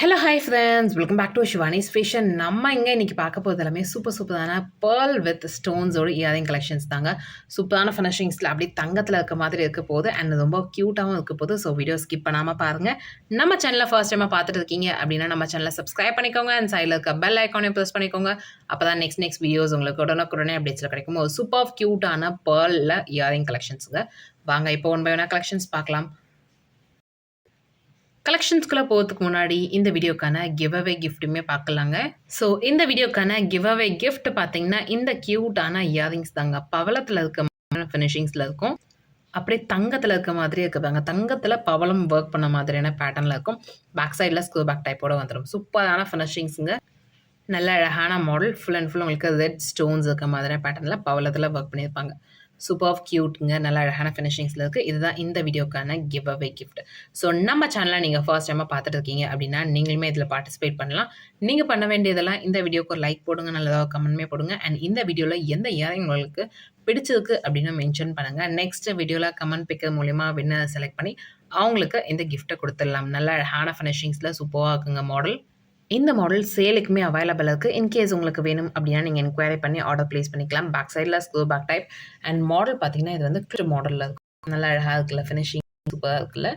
Hello hi friends welcome back to Shivani fashion நம்ம இங்கே இன்றைக்கி பார்க்க போகிறது எல்லாமே சூப்பர் சூப்பரான பேர்ல் வித் ஸ்டோன்ஸோட இயரிங் கலெக்ஷன்ஸ் தாங்க. சூப்பரான ஃபினிஷிங்ஸில் அப்படி தங்கத்தில் இருக்க மாதிரி இருக்க போது அண்ட் ரொம்ப க்யூட்டாகவும் இருக்க போது ஸோ வீடியோ ஸ்கிப் பண்ணாமல் பாருங்கள் நம்ம சேனலில் ஃபர்ஸ்ட் டைமாக பார்த்துட்டு இருக்கீங்க அப்படின்னா நம்ம சேனலை சப்ஸ்கிரைப் பண்ணிக்கோங்க. அண்ட் சைடில் இருக்க பெல் ஐக்கானையும் ப்ரெஸ் பண்ணிக்கோங்க. அப்போ தான் நெக்ஸ்ட் நெக்ஸ்ட் வீடியோஸ் உங்களுக்கு உடனுக்குடனே அப்டேட்ஸில் கிடைக்கும். ஒரு சூப்பர் க்யூட்டான பேர்லில் இயரிங் கலெக்ஷன்ஸுங்க வாங்க இப்போ ஒன் பை ஒன்னா கலெக்ஷன்ஸ் பார்க்கலாம். கலெக்ஷன்ஸ்குள்ளே போகிறதுக்கு முன்னாடி இந்த வீடியோக்கான கிவ் அவே கிஃப்ட்டுமே பார்க்கலாங்க. ஸோ இந்த வீடியோக்கான கிவ் அவே கிஃப்ட் பார்த்தீங்கன்னா இந்த க்யூட்டான இயரிங்ஸ் தாங்க. பவளத்தில் இருக்க ஃபினிஷிங்ஸில் இருக்கும். அப்படியே தங்கத்தில் இருக்க மாதிரி இருக்குதாங்க தங்கத்தில் பவளம் ஒர்க் பண்ண மாதிரியான பேட்டர்னில் இருக்கும். பேக் சைடில் ஸ்கூ பேக் டைப்போட வந்துடும் சூப்பரான ஃபினிஷிங்ஸுங்க நல்ல அழகான மாடல் ஃபுல் அண்ட் ஃபுல் உங்களுக்கு ரெட் ஸ்டோன்ஸ் இருக்க மாதிரியான பேட்டர்னில் பவளத்தில் ஒர்க் பண்ணியிருப்பாங்க. சூப்பர் ஆஃப் க்யூட்டுங்க நல்ல அழகான ஃபினிஷிங்ஸில் இருக்குது இதுதான் இந்த வீடியோக்கான கிவ் அவே கிஃப்ட் ஸோ நம்ம சேனலை நீங்கள் ஃபர்ஸ்ட் டைமாக பார்த்துட்டு இருக்கீங்க அப்படின்னா நீங்களுமே இதில் பார்ட்டிசிபேட் பண்ணலாம். நீங்கள் பண்ண வேண்டியதெல்லாம் இந்த வீடியோக்கு ஒரு லைக் போடுங்க நல்லதாக கமெண்ட்மே போடுங்க. அண்ட் இந்த வீடியோவில் எந்த இயரிங் உங்களுக்கு பிடிச்சிருக்கு அப்படின்னு மென்ஷன் பண்ணுங்கள் நெக்ஸ்ட் வீடியோவில் கமெண்ட் பிக்கர் மூலிமா வின்னர் செலக்ட் பண்ணி அவங்களுக்கு இந்த கிஃப்ட்டை கொடுத்துடலாம். நல்ல அழகான ஃபினிஷிங்ஸில் சூப்பராக இருக்குங்க மாடல் இந்த மாடல் சேலுக்குமே அவைலபிள் இருக்குது இன்கேஸ் உங்களுக்கு வேணும் அப்படின்னா நீங்கள் என்கொயரி பண்ணி ஆர்டர் ப்ளேஸ் பண்ணிக்கலாம். பேக் சைடில் ஸ்கூ பேக் டைப் அண்ட் மாடல் பார்த்தீங்கன்னா இது வந்து கிஃப்ட் மாடலில் இருக்கும். நல்லா அழகாக இருக்குல்ல ஃபினிஷிங் சூப்பராக இருக்குல்ல.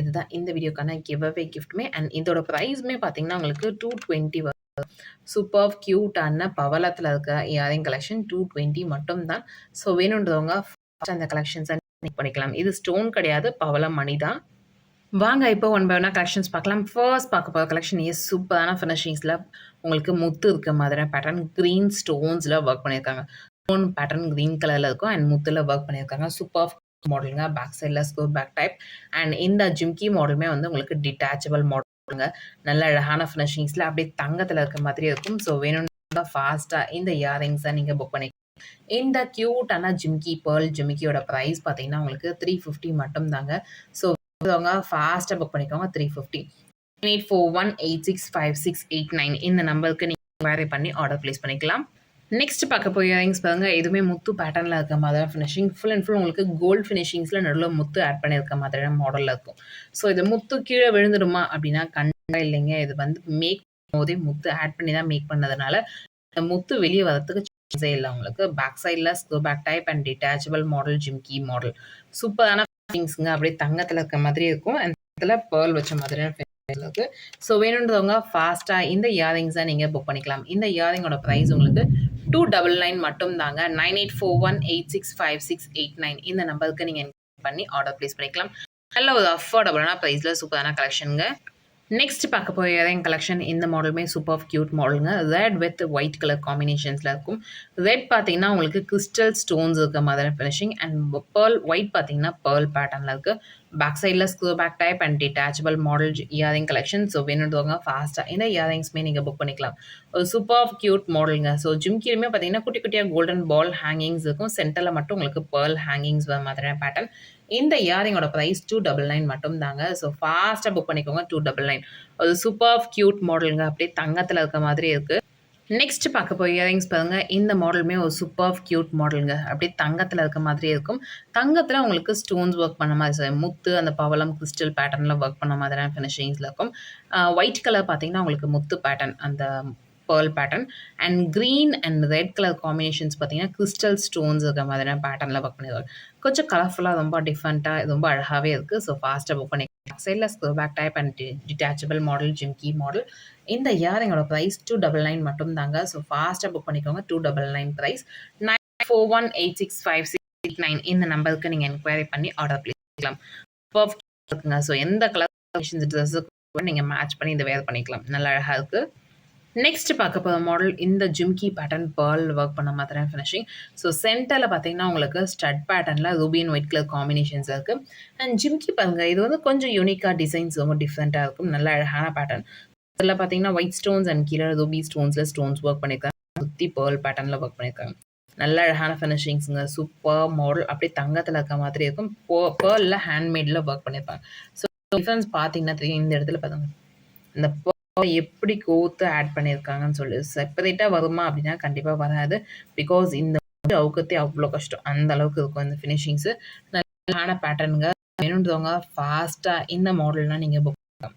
இதுதான் இந்த வீடியோக்கான கிவ் அவே கிஃப்ட்டுமே அண்ட் இதோட ப்ரைஸுமே பார்த்தீங்கன்னா உங்களுக்கு டூ டுவெண்ட்டி வரும் சூப்பர் க்யூட்டான பவலத்தில் இருக்க இயரிங் கலெக்ஷன் டூ டுவெண்ட்டி மட்டும் தான் ஸோ வேணுன்றவங்க அந்த கலெக்ஷன்ஸை பண்ணிக்கலாம். இது ஸ்டோன் கிடையாது பவளம் மணி தான் வாங்க இப்போ ஒன் பை ஒன்னா கலெக்ஷன்ஸ் பார்க்கலாம். ஃபர்ஸ்ட் பார்க்க போகிற கலெக்ஷன் இஸ் சூப்பரான ஃபினிஷிங்ஸில் உங்களுக்கு முத்து இருக்க மாதிரியான பேட்டர்ன் க்ரீன் ஸ்டோன்ஸில் ஒர்க் பண்ணியிருக்காங்க. ஸ்டோன் பேட்டர்ன் க்ரீன் கலரில் இருக்கும் அண்ட் முத்தில் ஒர்க் பண்ணியிருக்காங்க. சூப்பர் மாடலுங்க பேக் சைடில் ஸ்கோர் பேக் டைப் அண்ட் இந்த ஜிம்கி மாடலுமே வந்து உங்களுக்கு டிட்டாச்சபிள் மாடலுங்க நல்ல அழகான ஃபினிஷிங்ஸில் அப்படியே தங்கத்தில் இருக்க மாதிரி இருக்கும். ஸோ வேணும்னா ஃபாஸ்ட்டாக இந்த இயரிங்ஸை நீங்கள் புக் பண்ணி இந்த க்யூட்டான ஜிம்கி பேர்ல் ஜிம்கியோட ப்ரைஸ் பார்த்தீங்கன்னா உங்களுக்கு த்ரீ ஃபிஃப்டி மட்டும் தாங்க ஸோ அவங்க ஃபாஸ்ட்டாக புக் பண்ணிக்கோங்க. Three fifty eight four one eight six five six eight nine இந்த நம்பருக்கு நீங்கள் வேரி பண்ணி ஆர்டர் ப்ளேஸ் பண்ணிக்கலாம். நெக்ஸ்ட் பார்க்க போய் இயரிங்ஸ் பாருங்க. எதுவுமே முத்து பேட்டர்னில் இருக்க மாதிரி ஃபினிஷிங் ஃபுல் அண்ட் ஃபுல் உங்களுக்கு கோல்டு ஃபினிஷிங்ஸில் நடுவில் முத்து ஆட் பண்ணியிருக்க மாதிரியான மாடலில் இருக்கும். ஸோ இது முத்து கீழே விழுந்துடுமா அப்படின்னா கண்டிப்பாக இல்லைங்க. இது வந்து மேக் போதே முத்து ஆட் பண்ணி தான் மேக் பண்ணதுனால இந்த முத்து வெளியே வரத்துக்கு சான்ஸே இல்லை உங்களுக்கு. பேக் சைடில் screw back type and detachable model jhumki model சூப்பரான திங்ஸுங்க அப்படியே தங்கத்தில் இருக்க மாதிரி இருக்கும். அந்த இடத்துல பேர்ல் வச்ச மாதிரியான இருக்கு. ஸோ வேணுன்றவங்க ஃபாஸ்ட்டாக இந்த இயரிங்ஸை நீங்கள் புக் பண்ணிக்கலாம். இந்த இயரிங்கோட ப்ரைஸ் உங்களுக்கு டூ டபுள் நைன் மட்டும் தாங்க nine eight four one eight six five six eight nine இந்த நம்பருக்கு நீங்கள் பண்ணி ஆர்டர் ப்ளேஸ் பண்ணிக்கலாம். நல்ல ஒரு அஃபோர்டபுளான ப்ரைஸில் சூப்பரான கலெக்ஷனுங்க நெக்ஸ்ட் பார்க்க போய் இயரிங் கலெக்ஷன் இந்த மாடலுமே சூப்பர் க்யூட் மாடலுங்க ரெட் வித் ஒயிட் கலர் காம்பினேஷன்ஸில் இருக்கும். ரெட் பார்த்தீங்கன்னா உங்களுக்கு கிறிஸ்டல் ஸ்டோன்ஸ் இருக்க மாதிரி ஃபினிஷிங் அண்ட் பேர்ல் ஒயிட் பார்த்தீங்கன்னா பேர்ல் பேட்டர்னில் இருக்குது பேக் சைடில் screw back type and detachable model earring collection so வேணுன்றவங்க ஃபாஸ்ட்டாக இந்த இயரிங்ஸ்மே நீங்கள் புக் பண்ணிக்கலாம். ஒரு சூப்பர் க்யூட் மாடலுங்க ஸோ ஜிம்கிலுமே பார்த்தீங்கன்னா குட்டி குட்டியாக கோல்டன் பால் ஹேங்கிங்ஸ் இருக்கும். சென்டரில் மட்டும் உங்களுக்கு பேர்ல் ஹேங்கிங்ஸ் வர மாதிரியான பேட்டர்ன் இந்த இயரிங்கோட ப்ரைஸ் டூ டபுள் நைன் மட்டும் தாங்க ஸோ ஃபாஸ்ட்டாக புக் பண்ணிக்கோங்க டூ டபுள் நைன் ஒரு சூப்பர் க்யூட் மாடலுங்க அப்படியே தங்கத்தில் இருக்க மாதிரி இருக்குது நெக்ஸ்ட் பார்க்க போய் இயரிங்ஸ் பாருங்கள் இந்த மாடலுமே ஒரு சூப்பர் க்யூட் மாடலுங்க அப்படியே தங்கத்தில் இருக்க மாதிரி இருக்கும். தங்கத்தில் உங்களுக்கு ஸ்டோன்ஸ் ஒர்க் பண்ண மாதிரி சார் முத்து அந்த பவளம் கிறிஸ்டல் பேட்டர்னில் ஒர்க் பண்ண மாதிரியான ஃபினிஷிங்ஸில் இருக்கும். ஒயிட் கலர் பார்த்தீங்கன்னா உங்களுக்கு முத்து பேட்டர்ன் அந்த pearl pattern and green and red colour combinations பார்த்தீங்கன்னா கிறிஸ்டல் ஸ்டோன்ஸ் இருக்க மாதிரியான பேட்டர்னில் ஒர்க் பண்ணியிருக்காங்க. கொஞ்சம் கலர்ஃபுல்லாக ரொம்ப டிஃப்ரெண்ட்டாக ரொம்ப அழகாகவே இருக்குது ஸோ ஃபாஸ்ட்டாக புக் பண்ணி சைடில் screw back type and detachable model jhumki model இந்த இயர் எங்களோட ப்ரைஸ் டூ டபுள் நைன் மட்டும் தாங்க. ஸோ ஃபாஸ்ட்டாக புக் பண்ணிக்கோங்க. Two double nine price nine four one eight six five six eight nine இந்த நம்பருக்கு நீங்கள் என்கொயரி பண்ணி ஆர்டர் பண்ணிக்கலாம். பர்ஃபெக்ட் இருக்குங்க. ஸோ எந்த கலர் ட்ரெஸ்ஸுக்கு நீங்கள் மேட்ச் பண்ணி இந்த வேர் பண்ணிக்கலாம். நல்லா அழகாக இருக்குது நெக்ஸ்ட் பார்க்க போகிற மாடல் இந்த ஜிம்கி பேட்டர்ன் பேர்ல் ஒர்க் பண்ண மாதிரியான ஃபினிஷிங் ஸோ சென்டரில் பார்த்தீங்கன்னா உங்களுக்கு ஸ்டட் பேட்டர்னில் அண்ட் ஒயிட் கலர் காம்பினேஷன்ஸ் இருக்குது அண்ட் ஜிம்கி பாருங்க இது வந்து கொஞ்சம் யூனிக்காக டிசைன்ஸ் ரொம்ப டிஃப்ரெண்ட்டாக இருக்கும். நல்ல அழகான பேட்டர்ன் இதில் பார்த்தீங்கன்னா ஒயிட் ஸ்டோன்ஸ் அண்ட் கீழே ரூபி ஸ்டோன்ஸில் ஸ்டோன்ஸ் ஒர்க் பண்ணியிருக்காங்க சுற்றி பேர்ல் பேட்டர்னில் ஒர்க் பண்ணியிருக்காங்க நல்ல அழகான ஃபினிஷிங்ஸுங்க சூப்பர் மாடல் அப்படியே தங்கத்தில் இருக்க மாதிரி இருக்கும். பேர்லில் ஹேண்ட்மேடில் ஒர்க் பண்ணியிருப்பாங்க ஸோ டிஃப்ரென்ஸ் பார்த்தீங்கன்னா தெரியும் இந்த இடத்துல பார்த்தாங்க இந்த எப்படி கோத்து ஆட் பண்ணியிருக்காங்கன்னு சொல்லி. செப்பரேட்டாக வருமா அப்படின்னா கண்டிப்பாக வராது. பிகாஸ் இந்த அவுக்கத்தே அவ்வளோ கஷ்டம். அந்த அளவுக்கு இருக்கும் இந்த ஃபினிஷிங்ஸு நல்ல பேட்டர்னுங்க வேணுன்றவங்க ஃபாஸ்ட்டாக இந்த மாடல்லாம் நீங்கள் புக் பண்ணலாம்.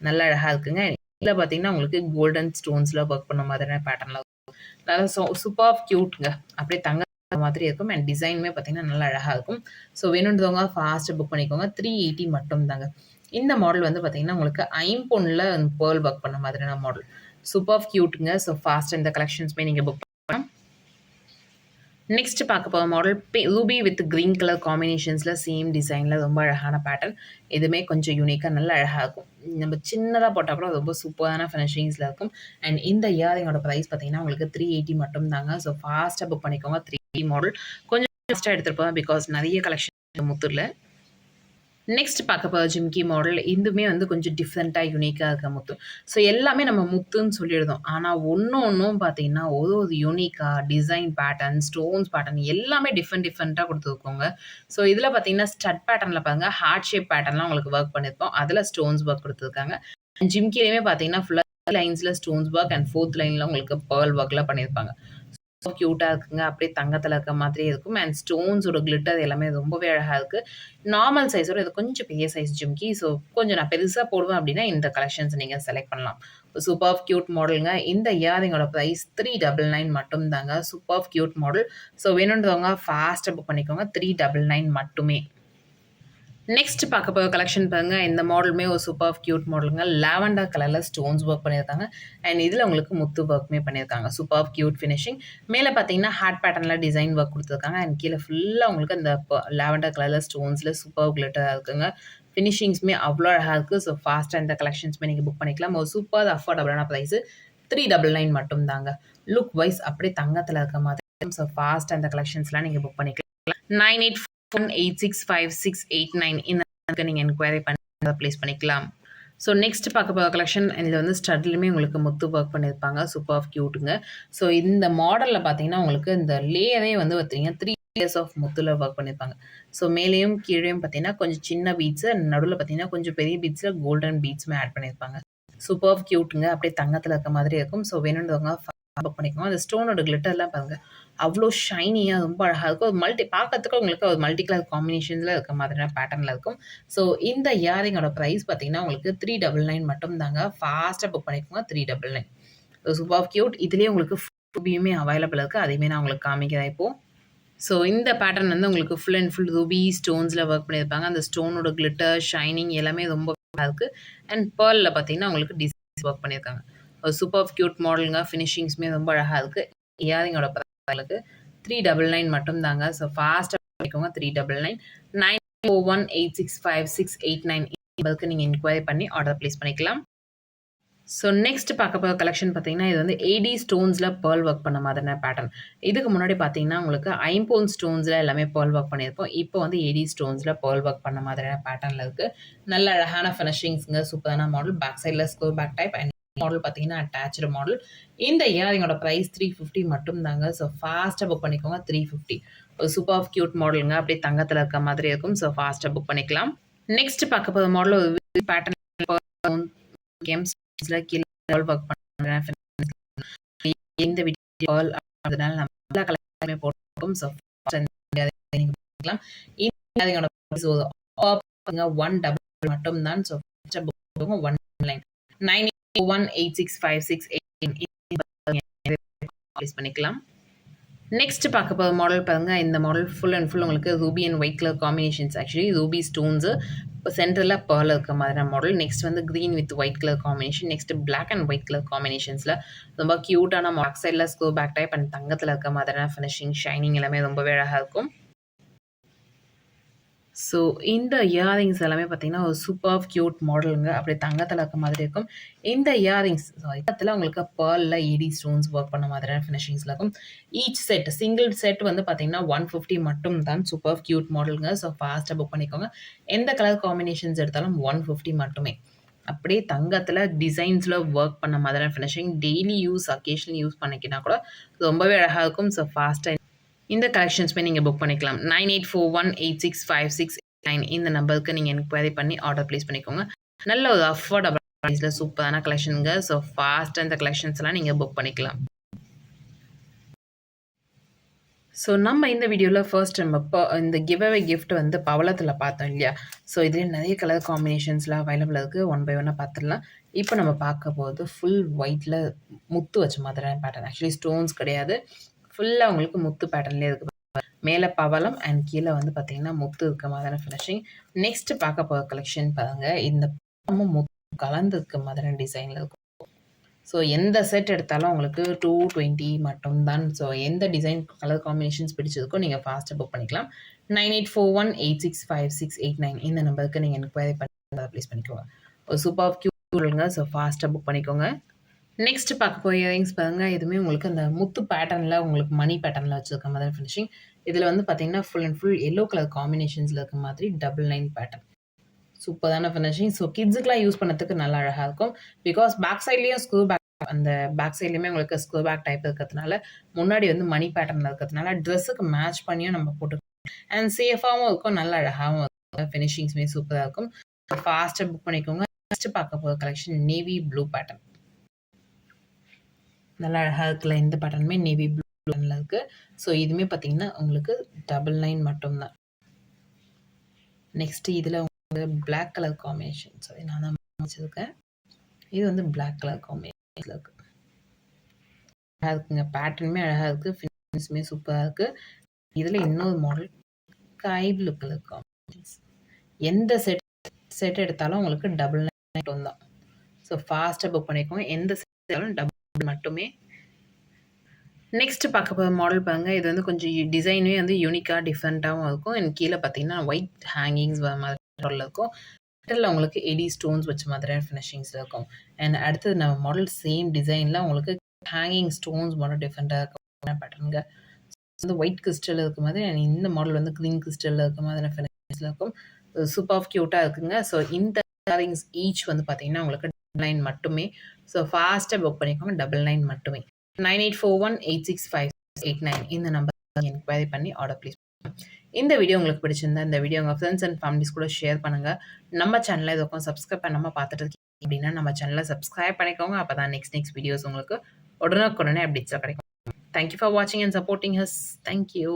நல்ல அழகாக இருக்குங்க. இதில் பார்த்தீங்கன்னா உங்களுக்கு கோல்டன் ஸ்டோன்ஸில் ஒர்க் பண்ண மாதிரியான பேட்டர்னில் நல்லா சோ சூப்பர் க்யூட்ங்க அப்படியே தங்க மாதிரி இருக்கும். அண்ட் டிசைனுமே பார்த்தீங்கன்னா நல்லா அழகாக இருக்கும். ஸோ வேணுன்றவங்க ஃபாஸ்ட்டாக புக் பண்ணிக்கோங்க. த்ரீ எயிட்டி மட்டும் தாங்க இந்த மாடல் வந்து பார்த்தீங்கன்னா உங்களுக்கு ஐம்பொன்னில் பேர்ல் ஒர்க் பண்ண மாதிரியான மாடல் சூப்பர் க்யூட்டுங்க ஸோ ஃபாஸ்ட் இந்த கலெக்ஷன்ஸ்மே நீங்கள் புக் பண்ணலாம். நெக்ஸ்ட் பார்க்க போகிற model ruby with green colour காம்பினேஷன்ஸில் same டிசைனில் ரொம்ப அழகான பேட்டர்ன் இதுவுமே கொஞ்சம் யூனிக்காக நல்ல அழகாக இருக்கும். நம்ம சின்னதாக போட்டால் கூட ரொம்ப சூப்பரான ஃபினிஷிங்ஸில் இருக்கும். அண்ட் இந்த இயரிங்கோட ப்ரைஸ் பார்த்தீங்கன்னா உங்களுக்கு த்ரீ எயிட்டி மட்டும் தாங்க ஸோ ஃபாஸ்ட்டாக புக் பண்ணிக்கோங்க த்ரீ மாடல் கொஞ்சம் ஃபாஸ்ட்டாக எடுத்துகிட்டு போவேன் பிகாஸ் நிறைய கலெக்ஷன் முத்தூரில். நெக்ஸ்ட் பார்க்க போகிற ஜிம்கி மாடல் இதுவுமே வந்து கொஞ்சம் டிஃப்ரெண்ட்டாக யூனிக்காக இருக்க முத்து. ஸோ எல்லாமே நம்ம முத்துன்னு சொல்லியிருந்தோம் ஆனால் ஒன்று ஒன்றும் பார்த்தீங்கன்னா ஒரு ஒரு யூனிக்காக டிசைன் பேட்டர்ன் ஸ்டோன்ஸ் பேட்டர்ன் எல்லாமே டிஃப்ரெண்ட் டிஃப்ரெண்ட்டாக கொடுத்துருக்கோங்க. ஸோ இதில் பார்த்தீங்கன்னா ஸ்டட் பேட்டர்னில் பாருங்கள் ஹார்ட் ஷேப் பேட்டர்ன்லாம் உங்களுக்கு ஒர்க் பண்ணியிருப்போம் அதில் ஸ்டோன்ஸ் ஒர்க் கொடுத்துருக்காங்க. ஜிம்கிலையுமே பார்த்தீங்கன்னா ஃபுல்லாக லைன்ஸில் ஸ்டோன்ஸ் ஒர்க் அண்ட் ஃபோர்த் லைனில் உங்களுக்கு பேர்ல் ஒர்க்லாம் பண்ணியிருப்பாங்க க்யூட்டாக இருக்குங்க. அப்படியே தங்கத்தில் இருக்க மாதிரியே இருக்கும். அண்ட் ஸ்டோன்ஸோட கிளிட்டர் எல்லாமே ரொம்பவே அழகாக இருக்குது நார்மல் சைஸோட இது கொஞ்சம் பெரிய சைஸ் ஜிம்கி ஸோ கொஞ்சம் நான் பெருசாக போடுவேன் அப்படின்னா இந்த கலெக்ஷன்ஸ் நீங்கள் செலக்ட் பண்ணலாம். சூப்பர் க்யூட் மாடலுங்க இந்த இயரிங்கோட ப்ரைஸ் த்ரீ டபுள் நைன் மட்டும் தாங்க சூப்பர் க்யூட் மாடல் ஸோ வேணுன்றவங்க ஃபாஸ்ட்டாக புக் பண்ணிக்கோங்க. த்ரீ டபுள் நைன் மட்டுமே. நெக்ஸ்ட் பார்க்க போகிற கலெக்ஷன் பாருங்க. இந்த மாடலுமே ஒரு சூப்பர் க்யூட் மாடலுங்க லாவண்டா கலரில் ஸ்டோன்ஸ் ஒர்க் பண்ணியிருக்காங்க. அண்ட் இதில் உங்களுக்கு முத்து ஒர்க்குமே பண்ணியிருக்காங்க. சூப்பர் க்யூட் ஃபினிஷிங் மேலே பார்த்தீங்கன்னா ஹார்ட் பேட்டர்னில் டிசைன் ஒர்க் கொடுத்துருக்காங்க. அண்ட் கீழே ஃபுல்லாக உங்களுக்கு அந்த லாவெண்டா கலரில் ஸ்டோன்ஸில் சூப்பர் கிளிட்டராக இருக்குங்க. ஃபினிஷிங்ஸுமே அவ்வளோ அழகாக இருக்குது ஸோ ஃபாஸ்ட்டாக இந்த கலெக்ஷன்ஸுமே நீங்கள் புக் பண்ணிக்கலாம். ஒரு சூப்பர் அஃபோர்டபுளான ப்ரைஸு த்ரீ டபுள் நைன் மட்டும் தாங்க லுக் வைஸ் அப்படியே தங்கத்தில் இருக்க மாதிரி. ஸோ ஃபாஸ்ட்டாக இந்த கலெக்ஷன்ஸ்லாம் நீங்கள் புக் பண்ணிக்கலாம். Nine eight one eight six five six eight nine இந்த நீங்கள் என்கொயரி பண்ணி ப்ளேஸ் பண்ணிக்கலாம். ஸோ நெக்ஸ்ட் பார்க்க போகிற கலெக்ஷன் இதில் வந்து ஸ்டட்லையுமே உங்களுக்கு முத்து ஒர்க் பண்ணியிருப்பாங்க சூப்பர் ஆஃப் க்யூட்டுங்க ஸோ இந்த மாடலில் பார்த்தீங்கன்னா உங்களுக்கு இந்த லேயரே வந்து பார்த்தீங்கன்னா த்ரீ இயர்ஸ் ஆஃப் முத்தில் ஒர்க் பண்ணியிருப்பாங்க ஸோ மேலேயும் கீழேயும் பார்த்தீங்கன்னா கொஞ்சம் சின்ன பீட்ஸு நடுவில் பார்த்தீங்கன்னா கொஞ்சம் பெரிய பீட்ஸில் கோல்டன் பீட்ஸுமே ஆட் பண்ணியிருப்பாங்க சூப்பர் க்யூட்டுங்க அப்படியே தங்கத்தில் இருக்க மாதிரி இருக்கும். ஸோ வேணுன்றவங்க புக் பண்ணிக்கோங்க அந்த ஸ்டோனோட கிளிட்டர்லாம் பாருங்கள் அவ்வளோ ஷைனியாக ரொம்ப அழகாக இருக்கும். ஒரு மல்டி பார்க்கறதுக்கு உங்களுக்கு ஒரு மல்டி கலர் காம்பினேஷன்ஸில் இருக்க மாதிரியான பேட்டர்னில் இருக்கும். ஸோ இந்த இயரிங்கோட ப்ரைஸ் பார்த்தீங்கன்னா உங்களுக்கு த்ரீ டபுள் நைன் மட்டும் தாங்க ஃபாஸ்ட்டாக புக் பண்ணிக்கோங்க three double nine so super cute இதுலேயே உங்களுக்கு ரூபியுமே அவைலபிள் இருக்குது அதையுமே நான் உங்களுக்கு காமிக்கிறேன் இப்போது ஸோ இந்த பேட்டர்ன் வந்து உங்களுக்கு ஃபுல் அண்ட் ஃபுல் ரூபி ஸ்டோன்ஸில் ஒர்க் பண்ணியிருப்பாங்க. அந்த ஸ்டோனோட கிளிட்டர் ஷைனிங் எல்லாமே ரொம்ப இருக்குது அண்ட் பேர்லில் பார்த்தீங்கன்னா உங்களுக்கு டிசைன்ஸ் ஒர்க் பண்ணியிருக்காங்க. சூப்பர் க்யூட் மாடலுங்க ஃபினிஷிங்ஸுமே ரொம்ப அழகாக இருக்குது இயரிங்கோட உங்களுக்கு த்ரீ டபுள் நைன் மட்டும் தாங்க ஸோ ஃபாஸ்ட்டாக பண்ணிக்கோங்க. Three double nine nine four one eight six five six eight nine நம்பருக்கு நீங்கள் இன்கொயரி பண்ணி ஆர்டர் ப்ளேஸ் பண்ணிக்கலாம். ஸோ நெக்ஸ்ட் பார்க்க போகிற கலெக்ஷன் பார்த்தீங்கன்னா இது வந்து ஏடி ஸ்டோன்ஸில் பேர்ல் ஒர்க் பண்ண மாதிரியான பேட்டர்ன் இதுக்கு முன்னாடி பார்த்தீங்கன்னா உங்களுக்கு ஐம்போன் ஸ்டோன்ஸில் எல்லாமே பேர்ல் ஒர்க் பண்ணியிருப்போம். இப்போ வந்து ஏடி ஸ்டோன்ஸில் பேர்ல் ஒர்க் பண்ண மாதிரியான பேட்டர்னில் இருக்குது நல்ல அழகான ஃபினிஷிங்ஸுங்க சூப்பரான மாடல் பேக் சைடில் screw back type and model பார்த்தீங்கன்னா அட்டாச்சு மாடல் இந்த இயரிங்கோட ப்ரைஸ் த்ரீ ஃபிஃப்டி மட்டும் தாங்க ஸோ ஃபாஸ்ட்டாக புக் பண்ணிக்கோங்க த்ரீ ஃபிஃப்டி ஒரு சூப்பர் ஆஃப் க்யூட் மாடலுங்க அப்படியே தங்கத்தில் இருக்க மாதிரி இருக்கும். ஸோ ஃபாஸ்ட்டாக புக் பண்ணிக்கலாம். நெக்ஸ்ட் பார்க்க போகிற மாடல் ஒரு பேட்டர்ன் கேம்ஸில் கீழே ஒர்க் பண்ணுறேன் இந்த வீடியோ அதனால நம்ம எல்லா கலருமே போட்டிருக்கோம். ஸோ பண்ணிக்கலாம். இந்த ஒன் டபுள் மட்டும் தான் so one line nine one eight six five six eight பண்ணிக்கலாம் நெக்ஸ்ட் பார்க்க போகிற மாடல் பாருங்க. இந்த மாடல் ஃபுல் அண்ட் ஃபுல் உங்களுக்கு ruby and white colour combinations actually ruby stones இப்போ சென்டரில் பேர்ல இருக்க மாதிரியான மாடல் நெக்ஸ்ட் வந்து green with white colour combination next black and white colour காம்பினேஷன்ஸில் ரொம்ப க்யூட்டான மார்க் சைடில் ஸ்கோ பேக் டைப் அண்ட் தங்கத்தில் இருக்க மாதிரியான ஃபினிஷிங் ஷைனிங் எல்லாமே ரொம்பவே அழகாக இருக்கும். ஸோ இந்த இயரிங்ஸ் எல்லாமே பார்த்தீங்கன்னா ஒரு சூப்பர் க்யூட் மாடலுங்க அப்படியே தங்கத்தில் இருக்க மாதிரி இருக்கும். இந்த இயரிங்ஸ் இடத்துல உங்களுக்கு பேர்லில் ஏடி ஸ்டோன்ஸ் ஒர்க் பண்ண மாதிரியான ஃபினிஷிங்ஸில் இருக்கும். ஈச் செட் சிங்கிள் செட் வந்து பார்த்தீங்கன்னா ஒன் ஃபிஃப்டி மட்டும் தான். சூப்பர் க்யூட் மாடலுங்க ஸோ ஃபாஸ்ட்டாக புக் பண்ணிக்கோங்க. எந்த கலர் காம்பினேஷன்ஸ் எடுத்தாலும் ஒன் ஃபிஃப்டி மட்டுமே. அப்படியே தங்கத்தில் டிசைன்ஸில் ஒர்க் பண்ண மாதிரியான finishing daily use occasion use பண்ணிக்கினா கூட ரொம்பவே அழகாக இருக்கும். ஸோ ஃபாஸ்ட்டாக இந்த கலெக்ஷன்ஸுமே நீங்கள் புக் பண்ணிக்கலாம். Nine eight four one eight six five six nine இந்த நம்பருக்கு நீங்கள் என்கொயரி பண்ணி ஆர்டர் ப்ளேஸ் பண்ணிக்கோங்க. நல்ல ஒரு அஃபோர்டபுள் ப்ரைஸில் சூப்பரான கலெக்ஷனுங்க ஸோ ஃபாஸ்ட்டாக இந்த கலெக்ஷன்ஸ்லாம் நீங்கள் புக் பண்ணிக்கலாம். ஸோ நம்ம இந்த வீடியோவில் ஃபர்ஸ்ட் நம்ம இப்போ இந்த கிவ் அவே கிஃப்ட் வந்து பவளத்தில் பார்த்தோம் இல்லையா? ஸோ இதுலேயே நிறைய கலர் காம்பினேஷன்ஸ்லாம் அவைலபிள் இருக்குது ஒன் பை ஒன்னாக பார்த்துடலாம். இப்போ நம்ம பார்க்க போகிறது ஃபுல் ஒயிட்டில் முத்து வச்ச மாதிரியான பேட்டர்ன் ஆக்சுவலி ஸ்டோன்ஸ் கிடையாது. ஃபுல்லாக உங்களுக்கு முத்து பேட்டர்ன்லேயே இருக்குது மேலே பவளம் அண்ட் கீழே வந்து பார்த்தீங்கன்னா முத்து இருக்க மாதிரியான ஃபினிஷிங் நெக்ஸ்ட் பார்க்க போகிற கலெக்ஷன் பாருங்க. இந்த பழமும் முத்து கலந்து இருக்க மாதிரியான டிசைனில் இருக்கும். ஸோ எந்த செட் எடுத்தாலும் உங்களுக்கு டூ டுவெண்ட்டி மட்டும்தான். ஸோ எந்த டிசைன் கலர் காம்பினேஷன்ஸ் பிடிச்சதுக்கோ நீங்கள் ஃபாஸ்ட்டாக புக் பண்ணிக்கலாம். Nine eight four one eight six five six eight nine இந்த நம்பருக்கு நீங்கள் என்கொயரி பண்ணி ப்ளேஸ் பண்ணிக்கோங்க. ஒரு சூப்பர் க்யூங்க ஸோ ஃபாஸ்ட்டாக புக் பண்ணிக்கோங்க. நெக்ஸ்ட் பார்க்க போய் இயரிங்ஸ் பாருங்க. இதுவுமே உங்களுக்கு அந்த முத்து பேட்டர்னில் உங்களுக்கு மணி பேட்டர்னில் வச்சுருக்க மாதிரி ஃபினிஷிங் இதில் வந்து பார்த்தீங்கன்னா full and full yellow colour காம்பினேஷன்ஸில் இருக்க மாதிரி டபுள் லைன் பேட்டர்ன் சூப்பரான ஃபினிஷிங் ஸோ கிட்ஸுக்கெலாம் யூஸ் பண்ணதுக்கு நல்லா அழகாக இருக்கும். பிகாஸ் பேக் சைட்லேயும் ஸ்க்ரூ பேக் அந்த பேக் சைட்லேயுமே உங்களுக்கு ஸ்க்ரூ பேக் டைப் இருக்கிறதுனால முன்னாடி வந்து மணி பேட்டர்னில் இருக்கிறதுனால ட்ரெஸ்ஸுக்கு மேட்ச் பண்ணியும் நம்ம போட்டுக்கோம் அண்ட் சேஃபாகவும் இருக்கும் நல்ல அழகாகவும் இருக்கும். ஃபினிஷிங்ஸுமே சூப்பராக இருக்கும். ஃபாஸ்ட்டாக புக் பண்ணிக்கோங்க. ஃபஸ்ட்டு பார்க்க போகிற கலெக்ஷன் நேவி ப்ளூ பேட்டர்ன் நல்லா அழகாக இருக்குல்ல இந்த பட்டனுமே நேவி ப்ளூ பேட்டர்னில் இருக்குது ஸோ இதுவுமே பார்த்தீங்கன்னா உங்களுக்கு டபுள் நைன் மட்டும்தான். நெக்ஸ்ட்டு இதில் உங்களுக்கு பிளாக் கலர் காம்பினேஷன் ஸோ நான் தான் வச்சுருக்கேன் இது வந்து பிளாக் கலர் காம்பினேஷனில் இருக்குது அழகாக இருக்குங்க. பேட்டர்னுமே அழகாக இருக்குது ஃபினிஷுமே சூப்பராக இருக்குது இதில் இன்னொரு model sky blue colour combinations எந்த செட் செட் எடுத்தாலும் உங்களுக்கு டபுள் நைன் தான் ஸோ ஃபாஸ்ட்டாக புக் பண்ணிக்கோங்க. எந்த செட் எடுத்தாலும் டபுள் மட்டுமே. நெக்ஸ்ட் பார்க்க போகிற மாடல் பாருங்க. இது வந்து கொஞ்சம் டிசைனே வந்து யூனிக்காக டிஃப்ரெண்ட்டாகவும் இருக்கும். அண்ட் கீழே பார்த்தீங்கன்னா ஒயிட் ஹேங்கிங்ஸ் வர மாதிரி இருக்கும். மெட்டலில் உங்களுக்கு எடி ஸ்டோன்ஸ் வச்ச மாதிரியான ஃபினிஷிங்ஸ் இருக்கும். அண்ட் அடுத்தது நம்ம மாடல் சேம் டிசைனில் உங்களுக்கு ஹேங்கிங் ஸ்டோன்ஸ் மட்டும் டிஃப்ரெண்ட்டாக இருக்கும். பேட்டர்னுங்க வந்து ஒயிட் கிறிஸ்டல் இருக்க மாதிரி அண்ட் இந்த மாடல் வந்து க்ரீன் கிறிஸ்டலில் இருக்க மாதிரி ஃபினிஷிங்ஸில் இருக்கும். சூப்பர் க்யூட்டாக இருக்குங்க. ஸோ இந்த இயரிங்ஸ் ஈச் வந்து பார்த்தீங்கன்னா உங்களுக்கு நைன் மட்டுமே. ஸோ ஃபாஸ்ட்டாக புக் பண்ணிக்கோங்க. டபுள் நைன் மட்டுமே. Nine eight four one eight six five eight nine இந்த நம்பர் என்கொயரி பண்ணி ஆர்டர் ப்ளேஸ் இந்த வீடியோ உங்களுக்கு பிடிச்சிருந்தா இந்த வீடியோ உங்கள் ஃப்ரெண்ட்ஸ் அண்ட் ஃபேமிலிஸ் கூட ஷேர் பண்ணுங்கள் நம்ம சேனலில் இதுக்கும் சப்ஸ்கிரைப் பண்ணாமல் பார்த்துட்டு இருக்கீங்க அப்படின்னா நம்ம சேனலை சப்ஸ்கிரைப் பண்ணிக்கோங்க. அப்போ தான் நெக்ஸ்ட் நெக்ஸ்ட் வீடியோஸ் உங்களுக்கு உடனுக்குடனே அப்டேட்ஸாக கிடைக்கும். தேங்க்யூ ஃபார் வாட்சிங் and supporting us thank you